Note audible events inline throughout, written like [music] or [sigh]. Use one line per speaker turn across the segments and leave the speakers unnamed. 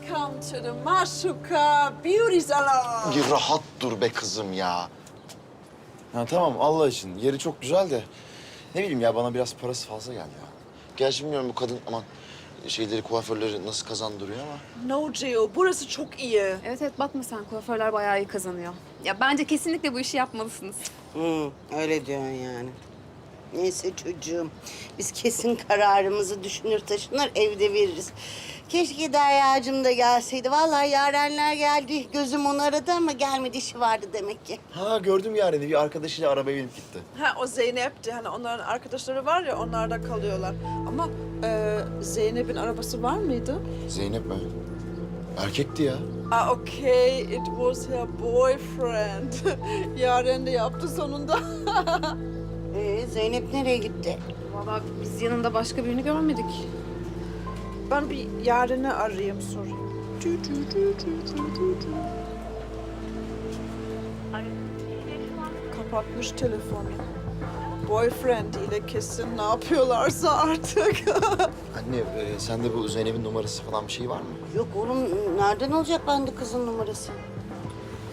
Welcome to the Maşuka Beauty Salon.
Bir rahat dur be kızım ya. Ha tamam Allah için yeri çok güzel de ne bileyim ya bana biraz parası fazla geldi ya. Gerçi bilmiyorum bu kadın aman şeyleri kuaförleri nasıl kazandırıyor ama.
No Gio, burası çok iyi.
Evet evet bakma sen kuaförler bayağı iyi kazanıyor. Ya bence kesinlikle bu işi yapmalısınız.
Hı, öyle diyorsun yani. Neyse çocuğum. Biz kesin kararımızı düşünür taşınır evde veririz. Keşke Derya'cığım da gelseydi. Vallahi yarenler geldi. Gözüm onu aradı ama gelmedi. işi vardı demek ki.
Ha gördüm yani bir arkadaşıyla arabaya binip gitti.
Ha o Zeynep'ti. Hani onların arkadaşları var ya onlar da kalıyorlar. Ama e, Zeynep'in arabası var mıydı?
Zeynep mi? Erkekti ya.
Ah okay, it was her boyfriend. [laughs] Yaren de yaptı sonunda. [laughs]
Ee, Zeynep nereye gitti?
Vallahi biz yanında başka birini görmedik.
Ben bir Yaren'i arayayım sorayım. Kapatmış telefonu. Boyfriend ile kesin ne yapıyorlarsa artık. [laughs]
Anne e, sende bu Zeynep'in numarası falan bir şey var mı?
Yok oğlum nereden olacak bende kızın numarası?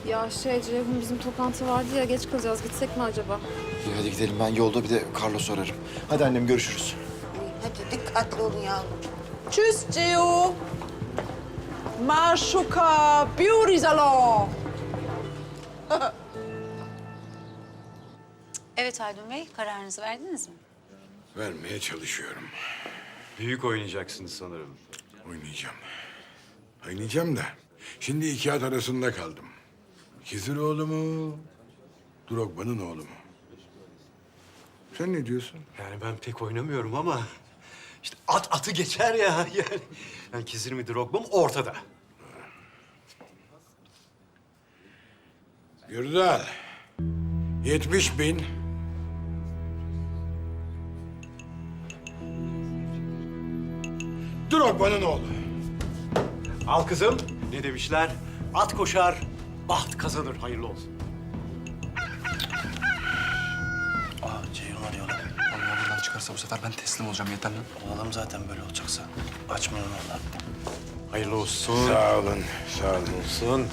Ya şey Ceyhun bizim toplantı vardı ya geç kalacağız. Gitsek mi acaba?
İyi hadi gidelim ben yolda bir de Carlos ararım. Hadi annem görüşürüz.
Ay, Hadi dikkatli olun yavrum.
Tschüss, Gio. Maşuka Beauty Salon. [laughs]
Evet Haldun Bey, kararınızı verdiniz mi?
Vermeye çalışıyorum.
Büyük oynayacaksınız sanırım.
Oynayacağım. Oynayacağım da. Şimdi iki at arasında kaldım. Kiziroğlu mu? Drogba'nın oğlu mu? Sen ne diyorsun?
Yani ben pek oynamıyorum ama... işte at atı geçer ya [laughs] yani. Yani Kizir mi Drogba mı ortada.
Gürdal. 70 bin. Drogba'nın oğlu.
Al kızım. Ne demişler? At koşar, baht kazanır. Hayırlı olsun.
Çıkarsa bu sefer ben teslim olacağım yeter lan. Oğlum zaten böyle olacaksa açmıyorum onlar.
Hayırlı olsun.
Sağ olun, sağ olun.
Olsun.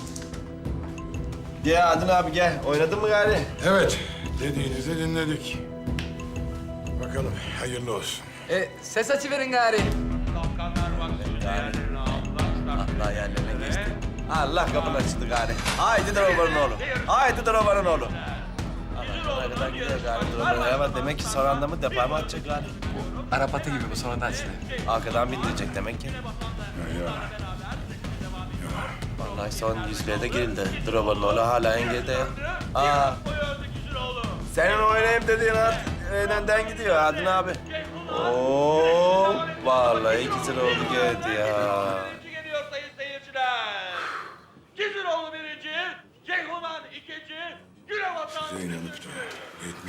Gel Adın abi gel. Oynadın mı gari?
Evet, dediğinizi dinledik. Bakalım, hayırlı olsun.
E, ses açıverin gari. Allah yerlerine geçti. Allah kapını açtı gari. Haydi Drobar'ın oğlu. Haydi Drobar'ın oğlu. Kadar gidiyor Drobar'ın. Ama demek ki son anda mı depa mı atacak gari?
Arap atı gibi bu sonradan açtı.
Arkadan bindirecek demek ki.
Ya.
Vallahi son yüzlüğe de girildi. Drobar'ın oğlu hala engelde. Aa. Senin oynayayım dediğin at önünden gidiyor Adın abi. Oo, vallahi ikisi oldu geldi ya.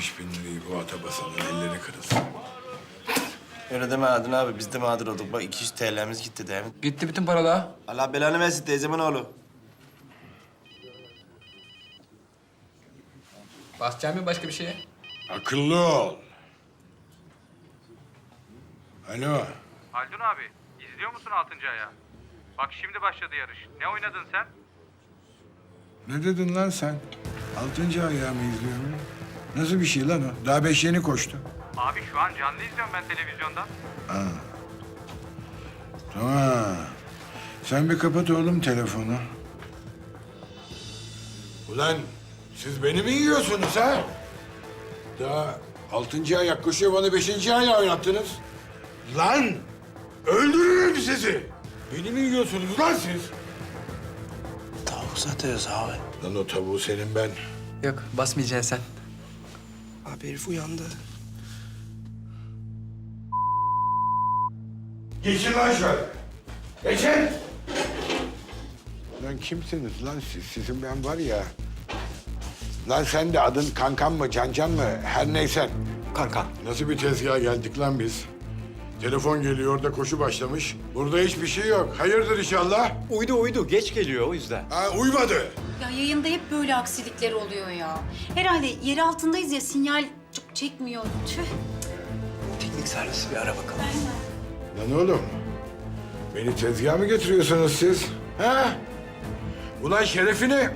70 bin lirayı bu ata basanın elleri kırılsın.
Öyle deme Adın abi, biz de mağdur olduk. Bak 200 TL'miz gitti değil mi?
Gitti bütün paralar.
Allah belanı versin teyzemin oğlu.
Basacağım mı başka bir şeye?
Akıllı ol. Alo.
Haldun abi, izliyor musun altıncı aya? Bak şimdi başladı yarış. Ne oynadın sen?
Ne dedin lan sen? Altıncı ayağı mı izliyorum? Nasıl bir şey lan o? Daha beş yeni koştu.
Abi şu an canlı izliyorum ben televizyondan.
Tamam. Sen bir kapat oğlum telefonu. Ulan siz beni mi yiyorsunuz ha? Daha altıncı ayak koşuyor bana beşinci ayağı oynattınız. Lan! Öldürürüm sizi! Beni mi yiyorsunuz lan siz?
Tavuk satıyoruz abi.
Lan o tavuğu senin ben.
Yok basmayacaksın sen.
Abi herif uyandı.
Geçin lan şöyle. Geçin! Lan kimsiniz lan siz? Sizin ben var ya... Lan sen de adın Kankan mı, Cancan mı? Her neysen.
Kankan.
Nasıl bir tezgaha geldik lan biz? Telefon geliyor, orada koşu başlamış. Burada hiçbir şey yok. Hayırdır inşallah?
Uydu uydu. Geç geliyor o yüzden.
Ha, uymadı.
Ya yayında hep böyle aksilikler oluyor ya. Herhalde yer altındayız ya sinyal çok çekmiyor. Tüh.
Teknik servisi bir ara bakalım.
Lan oğlum, Beni tezgaha mı götürüyorsunuz siz? Ha? Ulan şerefini.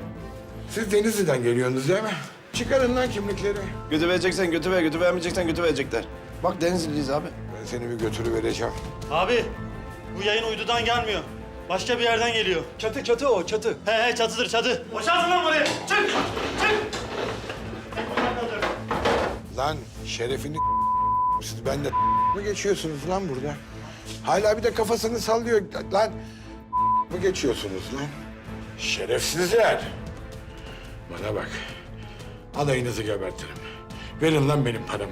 Siz Denizli'den geliyorsunuz değil mi? Çıkarın lan kimlikleri.
Götü vereceksen götü ver, götü vermeyeceksen götü verecekler. Bak Denizli'liyiz abi.
Ben seni bir götürü vereceğim.
Abi bu yayın uydudan gelmiyor. Başka bir yerden geliyor.
Çatı çatı o çatı.
He he çatıdır çatı. Boşaltın lan burayı. Çık! Çık!
Lan şerefini siz ben de mı geçiyorsunuz lan burada? Hala bir de kafasını sallıyor. Lan mı geçiyorsunuz lan? Şerefsizler. Bana bak. Alayınızı gebertirim. Verin lan benim paramı.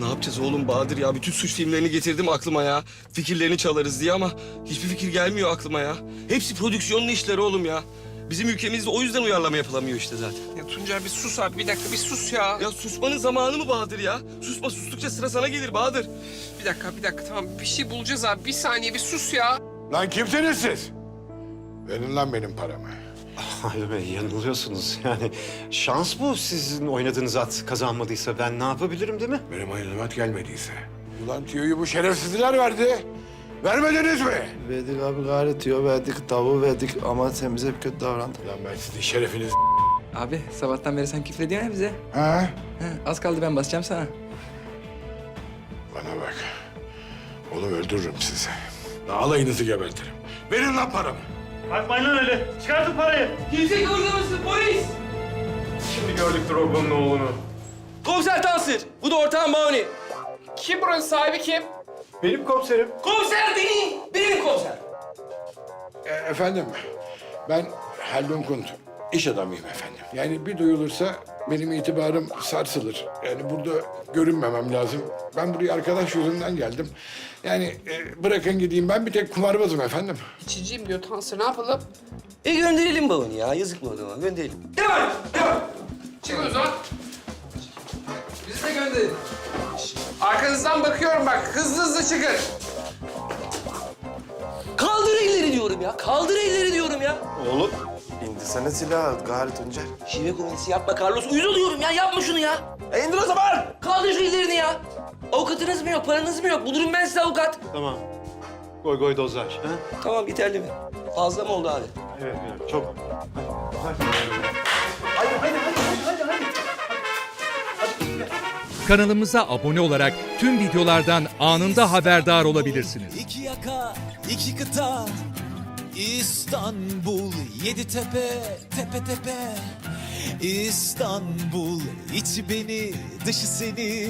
Ne yapacağız oğlum Bahadır ya? Bütün suç filmlerini getirdim aklıma ya. Fikirlerini çalarız diye ama hiçbir fikir gelmiyor aklıma ya. Hepsi prodüksiyonun işleri oğlum ya. Bizim ülkemizde o yüzden uyarlama yapılamıyor işte zaten.
Ya Tuncay bir sus abi bir dakika bir sus ya.
Ya susmanın zamanı mı Bahadır ya? Susma sustukça sıra sana gelir Bahadır.
Bir dakika bir dakika tamam bir şey bulacağız abi. Bir saniye bir sus ya.
Lan kimsiniz siz? Verin lan benim paramı. [laughs]
Hayır Bey yanılıyorsunuz. Yani şans bu sizin oynadığınız at kazanmadıysa ben ne yapabilirim değil mi?
Benim hayırlımat gelmediyse. Ulan tüyoyu bu şerefsizler verdi. Vermediniz mi?
Verdik abi gayret diyor, verdik, tavuğu verdik ama sen bize hep kötü davrandın.
Lan ben sizin şerefiniz...
Abi sabahtan beri sen küfrediyorsun ya bize.
Ha?
az kaldı ben basacağım sana.
Bana bak. Oğlum öldürürüm sizi. Alayınızı gebertirim. Verin lan paramı.
Bakmayın lan öyle. Çıkartın parayı.
Kimse kıvırlamasın polis.
Şimdi gördük Drogba'nın oğlunu.
Komiser Tansır. Bu da ortağım Mahoni.
Kim buranın sahibi kim?
Benim komiserim.
Komiser benim. Benim komiser.
E, efendim, ben Haldun Kunt. İş adamıyım efendim. Yani bir duyulursa benim itibarım sarsılır. Yani burada görünmemem lazım. Ben buraya arkadaş yüzünden geldim. Yani e, bırakın gideyim. Ben bir tek kumarbazım efendim.
İçiciyim diyor Tansır ne yapalım?
E gönderelim babını ya. Yazık mı adama? Gönderelim. Devam. Devam.
Çıkın o zaman. Bizi de gönderin. Arkanızdan bakıyorum bak hızlı hızlı çıkın.
Kaldır elleri diyorum ya. Kaldır elleri diyorum ya.
Oğlum indirsene silahı gayret Tuncer.
Şive komedisi yapma Carlos. Uyuz oluyorum ya. Yapma şunu ya.
E indir o zaman.
Kaldır şu ellerini ya. Avukatınız mı yok, paranız mı yok? Bulurum ben size avukat.
Tamam. Goy goy dozlar. Ha?
Tamam yeterli mi? Fazla mı oldu abi?
Evet, evet çok.
Kanalımıza abone olarak tüm videolardan anında haberdar olabilirsiniz.
İki yaka, iki kıta, İstanbul, yedi tepe, tepe tepe. İstanbul, içi beni, dışı seni.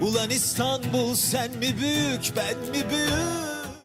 Ulan İstanbul, sen mi büyük, ben mi büyük?